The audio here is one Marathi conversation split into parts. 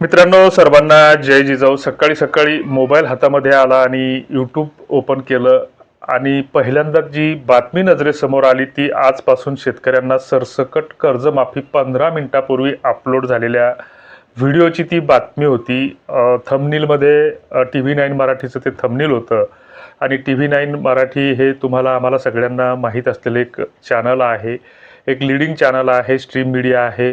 मित्रांनो सर्वांना जय जिजाऊ. सकाळी सकाळी मोबाईल हातामध्ये आला आणि यूट्यूब ओपन केलं. आणि पहिल्यांदा जी बातमी नजरेसमोर आली ती आजपासून शेतकऱ्यांना सरसकट कर्जमाफी पंधरा मिनिटापूर्वी अपलोड झालेल्या व्हिडिओची ती बातमी होती. थमनीलमध्ये टी व्ही नाईन मराठीचं ते थमनील होतं. आणि टी व्ही नाईन मराठी हे तुम्हाला आम्हाला सगळ्यांना माहीत असलेलं एक चॅनल आहे. एक लिडिंग चॅनल आहे स्ट्रीम मीडिया आहे.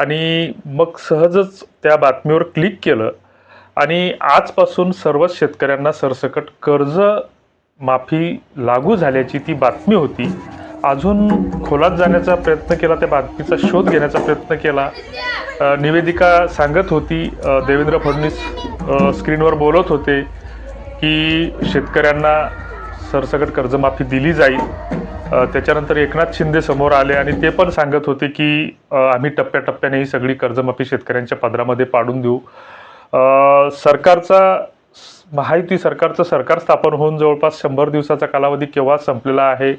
आणि मग सहजच त्या बातमीवर क्लिक केलं. आणि आजपासून सर्वच शेतकऱ्यांना सरसकट कर्ज माफी लागू झाल्याची ती बातमी होती. अजून खोलात जाण्याचा प्रयत्न केला त्या बातमीचा शोध घेण्याचा प्रयत्न केला. निवेदिका सांगत होती देवेंद्र फडणवीस स्क्रीनवर बोलत होते की शेतकऱ्यांना सरसकट कर्जमाफी दिली जाईल. त्याच्यानंतर एकनाथ शिंदे समोर आले आणि ते पण सांगत होते की आम्ही टप्प्याटप्प्याने ही सगळी कर्जमाफी शेतकऱ्यांच्या पदरामध्ये पाडून देऊ. सरकारचा महायुती सरकारचं सरकार स्थापन होऊन जवळपास शंभर दिवसाचा कालावधी केव्हा संपलेला आहे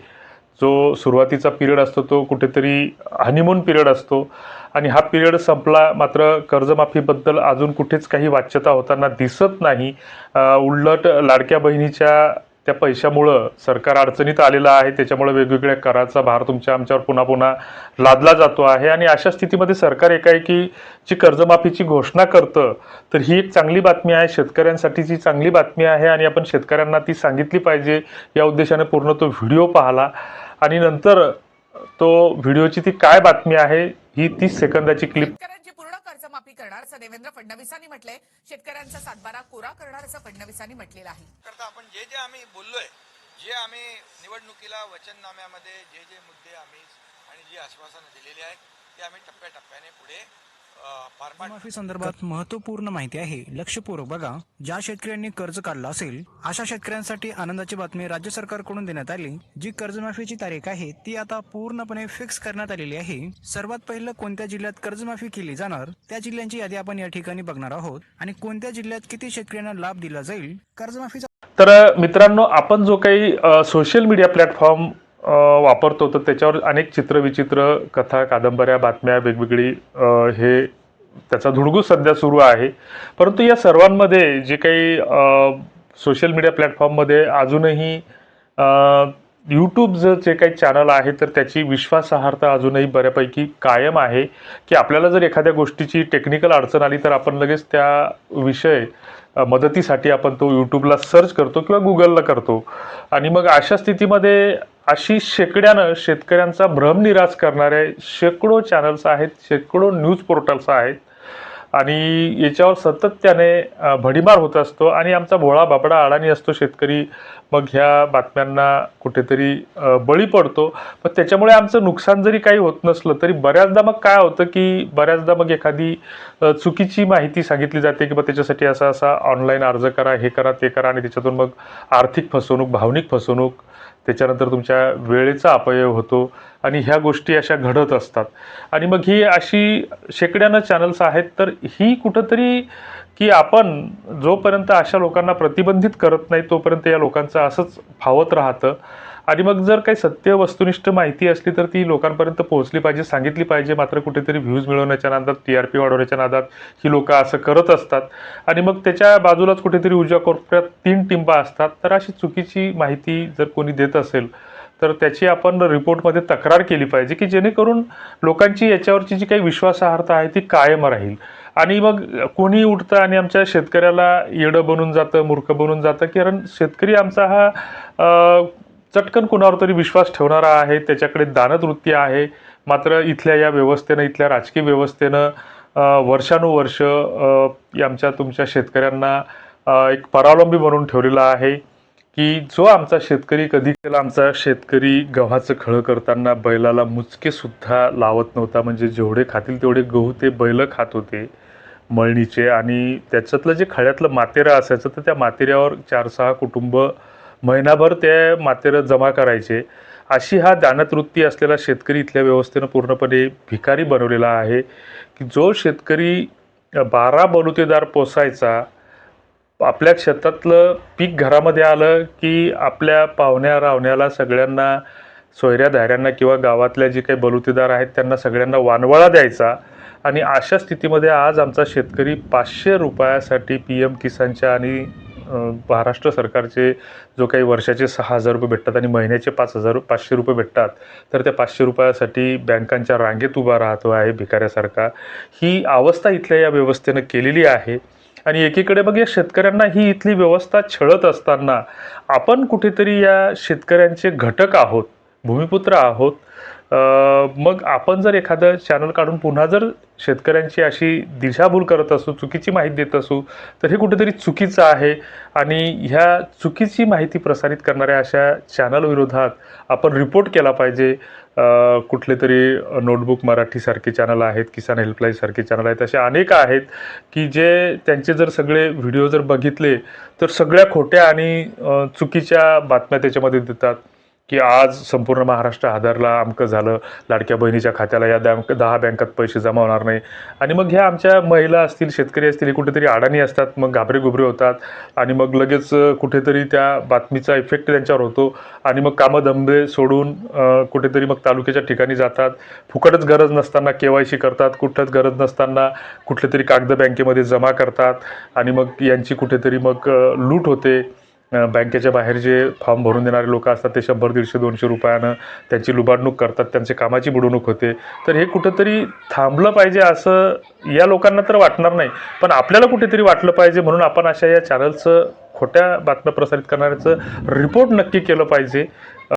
जो सुरुवातीचा पिरियड असतो तो कुठेतरी हनीमून पिरियड असतो. आणि हा पिरियड संपला मात्र कर्जमाफीबद्दल अजून कुठेच काही वाच्यता होताना दिसत नाही. उलट लाडक्या बहिणीच्या त्या पैशामुळं सरकार अडचणीत आलेलं आहे. त्याच्यामुळे वेगवेगळ्या कराचा भार तुमच्या आमच्यावर पुन्हा पुन्हा लादला जातो आहे. आणि अशा स्थितीमध्ये सरकार एकाएकी जी कर्जमाफीची घोषणा करतं तर ही एक चांगली बातमी आहे. शेतकऱ्यांसाठीची चांगली बातमी आहे आणि आपण शेतकऱ्यांना ती सांगितली पाहिजे या उद्देशाने पूर्ण तो व्हिडिओ पाहिला. आणि नंतर तो व्हिडिओची ती काय बातमी आहे ही तीस सेकंदाची क्लिप शेतकऱ्यांची करणार असं देवेंद्र फडणवीसांनी म्हटलंय. शेतकऱ्यांचा सातबारा कोरा करणार असं फडणवीसांनी म्हटलेलं आहे. करता आपण जे जे आम्ही बोललोय जे आम्ही निवडणुकीला वचननाम्यामध्ये जे जे मुद्दे आम्ही आणि जी आश्वासनं दिलेली आहेत ते आम्ही टप्प्याटप्प्याने पुढे कर्जमाफी संदर्भात महत्त्वपूर्ण माहिती आहे. लक्षपूर्वक बघा. ज्या शेतकऱ्यांनी कर्ज काढलं असेल अशा शेतकऱ्यांसाठी आनंदाची बातमी राज्य सरकारकडून देण्यात आली. जी कर्जमाफीची तारीख आहे ती आता पूर्णपणे फिक्स करण्यात आलेली आहे. सर्वात पहिलं कोणत्या जिल्ह्यात कर्जमाफी केली जाणार त्या जिल्ह्यांची यादी आपण या ठिकाणी बघणार आहोत. आणि कोणत्या जिल्ह्यात किती शेतकऱ्यांना लाभ दिला जाईल कर्जमाफीचा तर मित्रांनो आपण जो काही सोशल मीडिया प्लॅटफॉर्म वापरतो. तर त्याच्यावर अनेक चित्रविचित्र कथा कादंबऱ्या बातम्या वेगवेगळी हे त्याचा धुडगूस सध्या सुरू आहे. परंतु या सर्वांमध्ये जे काही सोशल मीडिया प्लॅटफॉर्ममध्ये अजूनही यूट्यूबचं जे काही चॅनल आहे तर त्याची विश्वासार्हता अजूनही बऱ्यापैकी कायम आहे. की आपल्याला जर एखाद्या गोष्टीची टेक्निकल अडचण आली तर आपण लगेच त्या विषय मदतीसाठी आपण तो यूट्यूबला सर्च करतो किंवा गुगलला करतो. आणि मग अशा स्थितीमध्ये अशी शेकड्यानं शेतकऱ्यांचा भ्रमनिराश करणारे शेकडो चॅनल्स आहेत शेकडो न्यूज पोर्टल्स आहेत. आणि याच्यावर सातत्याने भडीमार होत असतो. आणि आमचा भोळा बाबडा अडाणी असतो शेतकरी. मग ह्या बातम्यांना कुठेतरी बळी पडतो. पण त्याच्यामुळे आमचं नुकसान जरी काही होत नसलं तरी बऱ्याचदा मग काय होतं की बऱ्याचदा मग एखादी चुकीची माहिती सांगितली जाते की मग त्याच्यासाठी असा असा ऑनलाईन अर्ज करा हे करा ते करा. आणि त्याच्यातून मग आर्थिक फसवणूक भावनिक फसवणूक त्याच्यानंतर तुमच्या वेळेचा अपव्यय होतो आणि ह्या गोष्टी अशा घडत असतात. आणि मग ही अशी शेकड्यानं चॅनल्स आहेत तर ही कुठंतरी की आपण जोपर्यंत अशा लोकांना प्रतिबंधित करत नाही तोपर्यंत या लोकांचं असंच फावत राहतं. आणि मग जर काही सत्य वस्तुनिष्ठ माहिती असली तर ती लोकांपर्यंत पोहोचली पाहिजे सांगितली पाहिजे. मात्र कुठेतरी व्ह्यूज मिळवण्याच्या नादात टी आर पी वाढवण्याच्या नादात ही लोकं असं करत असतात. आणि मग त्याच्या बाजूलाच कुठेतरी उजव्या कोपऱ्यात तीन टिंबा असतात. तर अशी चुकीची माहिती जर कोणी देत असेल तर त्याची आपण रिपोर्टमध्ये तक्रार केली पाहिजे की जेणेकरून लोकांची याच्यावरची जी काही विश्वासार्हता आहे ती कायम राहील. आणि मग कोणी उठतं आणि आमच्या शेतकऱ्याला येडं बनून जातं मूर्ख बनून जातं कारण शेतकरी आमचा हा चटकन कुणावर तरी विश्वास ठेवणारा आहे त्याच्याकडे दानवृत्ती आहे. मात्र इथल्या या व्यवस्थेनं इथल्या राजकीय व्यवस्थेनं वर्षानुवर्ष या आमच्या तुमच्या शेतकऱ्यांना एक परावलंबी बनवून ठेवलेला आहे की जो आमचा शेतकरी कधी केला आमचा शेतकरी गव्हाचं खळं करताना बैलाला मुचकेसुद्धा लावत नव्हता. म्हणजे जेवढे खातील तेवढे गहू ते बैल खात होते मळणीचे. आणि त्याच्यातलं जे खळ्यातलं मातेरं असायचं तर त्या मातेऱ्यावर चार सहा कुटुंब महिनाभर ते मातेरं जमा करायचे. अशी हा दानतवृत्ती असलेला शेतकरी इथल्या व्यवस्थेनं पूर्णपणे भिकारी बनवलेला आहे की जो शेतकरी बारा बलुतेदार पोसायचा आपल्या शेतातलं पीक घरामध्ये आलं की आपल्या पाहुण्या रावण्याला सगळ्यांना सोयऱ्या धाऱ्यांना किंवा गावातल्या जे काही बलुतेदार आहेत त्यांना सगळ्यांना वानवळा द्यायचा. आणि अशा स्थितीमध्ये आज आमचा शेतकरी पाचशे रुपयासाठी पी एम किसानच्या आणि महाराष्ट्र सरकारचे जो काही वर्षाचे सहा हजार रुपये भेटतात आणि महिन्याचे पाच हजार पाचशे रुपये भेटतात तर त्या पाचशे रुपयासाठी बँकांच्या रांगेत उभा राहतो आहे भिकाऱ्यासारखा. ही अवस्था इथल्या या व्यवस्थेनं केलेली आहे आणि एकीकडे मग या शेतकऱ्यांना ही इथली व्यवस्था छळत असताना आपण कुठेतरी या शेतकऱ्यांचे घटक आहोत भूमिपुत्र आहोत मग आपण जर एखादं चॅनल काढून पुन्हा जर शेतकऱ्यांची अशी दिशाभूल करत असू चुकीची माहिती देत असू तर हे कुठेतरी चुकीचं आहे. आणि ह्या चुकीची माहिती प्रसारित करणाऱ्या अशा चॅनलविरोधात आपण रिपोर्ट केला पाहिजे. कुठले तरी नोटबुक मराठीसारखे चॅनल आहेत किसान हेल्पलाईनसारखे चॅनल आहेत असे अनेक आहेत की जे त्यांचे जर सगळे व्हिडिओ जर बघितले तर सगळ्या खोट्या आणि चुकीच्या बातम्या त्याच्यामध्ये देतात. की आज संपूर्ण महाराष्ट्र हादरला अमकं झालं लाडक्या बहिणीच्या खात्याला या बँक दहा बँकात पैसे जमा होणार नाही. आणि मग ह्या आमच्या महिला असतील शेतकरी असतील हे कुठेतरी अडाणी असतात मग घाबरे गुबरे होतात. आणि मग लगेच कुठेतरी त्या बातमीचा इफेक्ट त्यांच्यावर होतो. आणि मग कामधंदे सोडून कुठेतरी मग तालुक्याच्या ठिकाणी जातात. फुकटच गरज नसताना के वाय सी करतात कुठंच गरज नसताना कुठले तरी कागद बँकेमध्ये जमा करतात. आणि मग यांची कुठेतरी मग लूट होते. बँकेच्या बाहेर जे फॉर्म भरून देणारे लोक असतात ते शंभर दीडशे दोनशे रुपयानं त्यांची लुबाडणूक करतात त्यांची कामाची बुडवणूक होते. तर हे कुठंतरी थांबलं पाहिजे असं या लोकांना तर वाटणार नाही. पण आपल्याला कुठेतरी वाटलं पाहिजे म्हणून आपण अशा या चॅनलचं खोट्या बातम्या प्रसारित करणाऱ्याचं रिपोर्ट नक्की केलं पाहिजे.